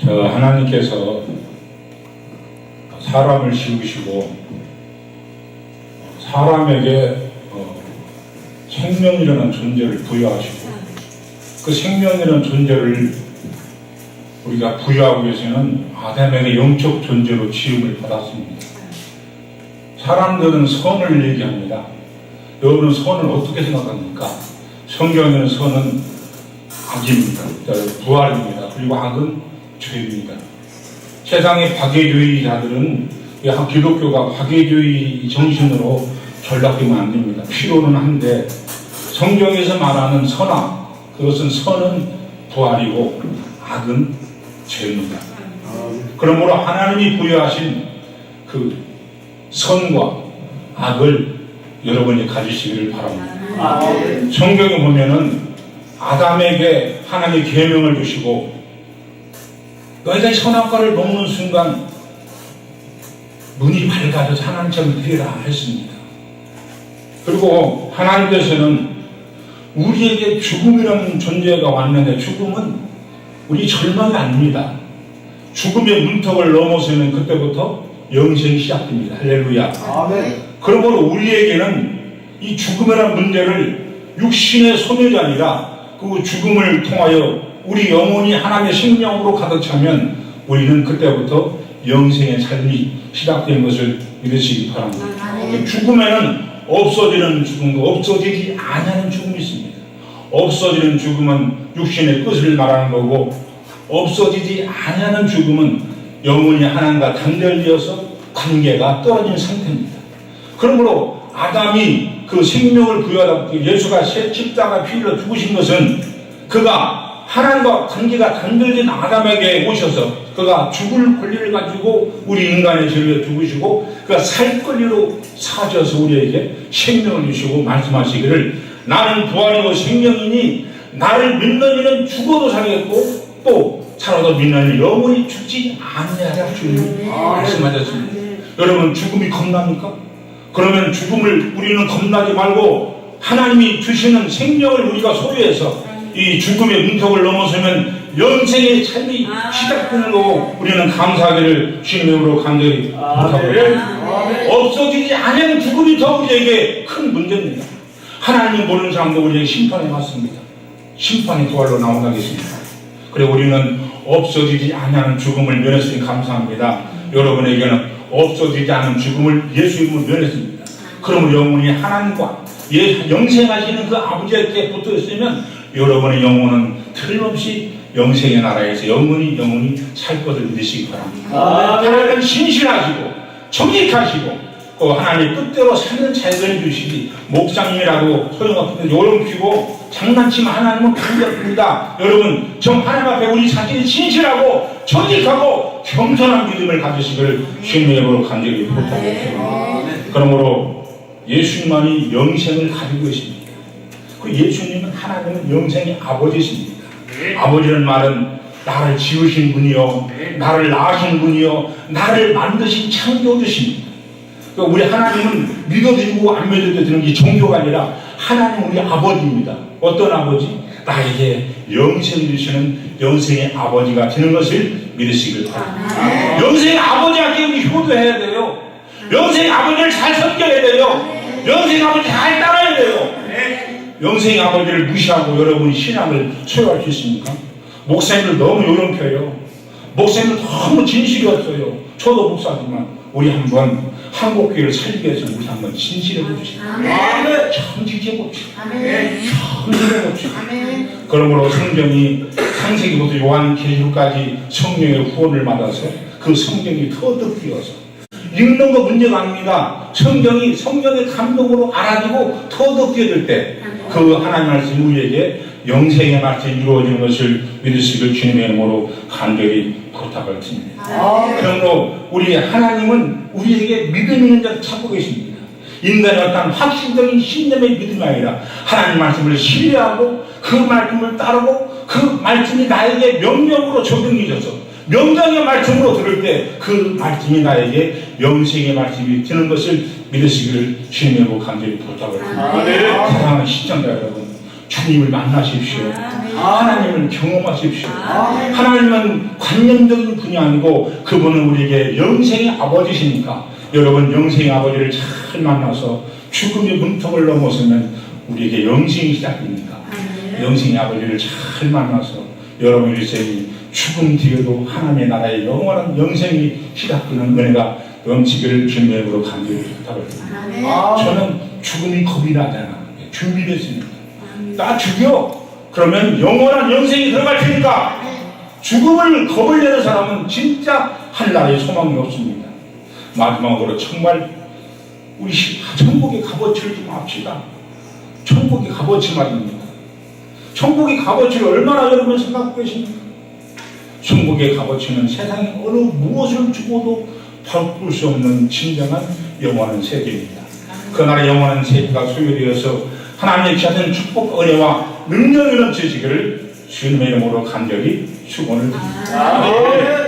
저 하나님께서 사람을 씌우시고 사람에게 어, 생명이라는 존재를 부여하시고 그 생명이라는 존재를 우리가 부여하기 위해서는 아담에게 영적 존재로 지음을 받았습니다. 사람들은 선을 얘기합니다. 여러분은 선을 어떻게 생각합니까? 성경에는 선은 악입니다. 부활입니다. 그리고 악은 죄입니다. 세상의 박애주의자들은 이 기독교가 박애주의 정신으로 전락되면 안 됩니다. 필요는 한데 성경에서 말하는 선악 그것은 선은 부활이고 악은 죄입니다. 그러므로 하나님이 부여하신 그 선과 악을 여러분이 가지시기를 바랍니다. 성경에 보면은 아담에게 하나님의 계명을 주시고 너희가 이 선악과를 먹는 순간 눈이 밝아져서 하나님처럼 되리라 했습니다. 그리고 하나님께서는 우리에게 죽음이라는 존재가 왔는데 죽음은 우리 절망이 아닙니다. 죽음의 문턱을 넘어서는 그때부터 영생이 시작됩니다. 할렐루야. 아멘. 그러므로 우리에게는 이 죽음이라는 문제를 육신의 소멸이 아니라 그 죽음을 통하여 우리 영혼이 하나님의 생명으로 가득 차면 우리는 그때부터 영생의 삶이 시작되는 것을 믿으시기 바랍니다. 아멘. 죽음에는 없어지는 죽음과 없어지지 아니하는 죽음이 있습니다. 없어지는 죽음은 육신의 끝을 말하는 거고 없어지지 아니하는 죽음은 영혼이 하나님과 단절되어서 관계가 떨어진 상태입니다. 그러므로 아담이 그 생명을 부여하다 예수가 십자가 피를 죽으신 것은 그가 하나님과 관계가 단절된 아담에게 오셔서 그가 죽을 권리를 가지고 우리 인간의 죄를 죽으시고 그가 살 권리로 사셔서 우리에게 생명을 주시고 말씀하시기를 나는 부활이고 생명이니 나를 믿는 이는 죽어도 살겠고 또 살아도 믿는 이는 영원히 죽지 아니하라 주님이 말씀하셨습니다. 여러분 죽음이 겁납니까? 그러면 죽음을 우리는 겁나지 말고 하나님이 주시는 생명을 우리가 소유해서 이 죽음의 문턱을 넘어서면 영생의 삶이 시작되는 거고 우리는 감사하기를 주님으로 간절히 부탁합니다. 없어지지 않은 죽음이 더 우리에게 큰 문제입니다. 하나님 모르는 사람도 우리에게 심판에 왔습니다. 심판의 부활로 나온다겠습니다. 그리고 우리는 없어지지 않는 죽음을 면했으니 감사합니다. 여러분에게는 없어지지 않은 죽음을 예수 이름으로 면했습니다. 그러면 영혼이 하나님과 예, 영생하시는 그 아버지께 붙어 있으면 여러분의 영혼은 틀림없이 영생의 나라에서 영원히 영원히 살 것을 믿으시기 바랍니다. 하나님은 신실하시고 정직하시고 그 하나님 뜻대로 사는 자유를 주시기 목사님이라도 소용없는데 요런 피고 장난치면 하나님은 반갑습니다. 여러분 정 하나님 앞에 우리 자신이 신실하고 정직하고 겸손한 믿음을 가지시기를 주님의 이름으로 간절히 부탁드립니다. 그러므로 예수님만이 영생을 가지고 계십니다. 그 예수님은 하나님은 영생의 아버지십니다. 아버지는 말은 나를 지으신 분이요, 나를 낳으신 분이요, 나를 만드신 창조주십니다. 그러니까 우리 하나님은 믿어지고 안 믿어도 되는 게 종교가 아니라 하나님 우리 아버지입니다. 어떤 아버지? 나에게 영생 주시는 영생의 아버지가 되는 것을 믿으시길 바랍니다. 영생의 아버지한테 우리 효도해야 돼요. 영생의 아버지를 잘 섬겨야 돼요. 영생의 아버지 잘 따라야 돼요. 영생의 아버지를 무시하고 여러분이 신앙을 소유할 수 있습니까? 목사님들 너무 요런펴요. 목사님들 너무 진실이 없어요. 저도 목사지만 우리 한번 한국교회를 살기 위해서 우리 한번 진실해 봅시다. 정직해 봅시다. 정직해 봅시다. 그러므로 성경이 창세기부터 요한 계시록까지 성령의 후원을 받아서 그 성경이 터득되어서 읽는 거 문제가 아닙니다. 성경이 성경의 감동으로 알아지고 터득되어 될때 그 하나님 말씀이 우리에게 영생의 말씀이 이루어지는 것을 믿으시길 주님의 이름으로 간절히 부탁을 드립니다. 그러므로 우리 하나님은 우리에게 믿음 있는 자를 찾고 계십니다. 인간의 어떤 확신적인 신념의 믿음이 아니라 하나님 말씀을 신뢰하고 그 말씀을 따르고 그 말씀이 나에게 명령으로 적용이 돼서 명령의 말씀으로 들을 때 그 말씀이 나에게 영생의 말씀이 되는 것을 믿으시기를 주님의 간절히 부탁을 드립니다. 사랑하는 시청자 여러분 주님을 만나십시오. 아멘. 하나님을 경험하십시오. 아멘. 하나님은 관념적인 분이 아니고 그분은 우리에게 영생의 아버지시니까 여러분 영생의 아버지를 잘 만나서 죽음의 문턱을 넘어서면 우리에게 영생이 시작됩니다. 아멘. 영생의 아버지를 잘 만나서 여러분 일생이 죽음 뒤에도 하나님의 나라의 영원한 영생이 시작되는 은혜가 넘치기를 주님의 이름으로 간절히 부탁드립니다. 아멘. 저는 죽음이 겁이 나잖아. 준비됐으니까. 아멘. 나 죽여. 그러면 영원한 영생이 들어갈 테니까 죽음을 겁을 내는 사람은 진짜 한나라의 소망이 없습니다. 마지막으로 정말 우리 시- 천국의 값어치를 좀 합시다. 천국의 값어치 말입니다. 천국의 값어치를 얼마나 여러분 생각하고 계십니까? 천국의 값어치는 세상에 어느 무엇을 주고도 바꿀 수 없는 진정한 영원한 세계입니다. 그 나라의 영원한 세계가 소유되어서 하나님의 귀하신 축복, 은혜와 능력이 넘치시기를 주님의 이름으로 간절히 축원을 드립니다. 아멘.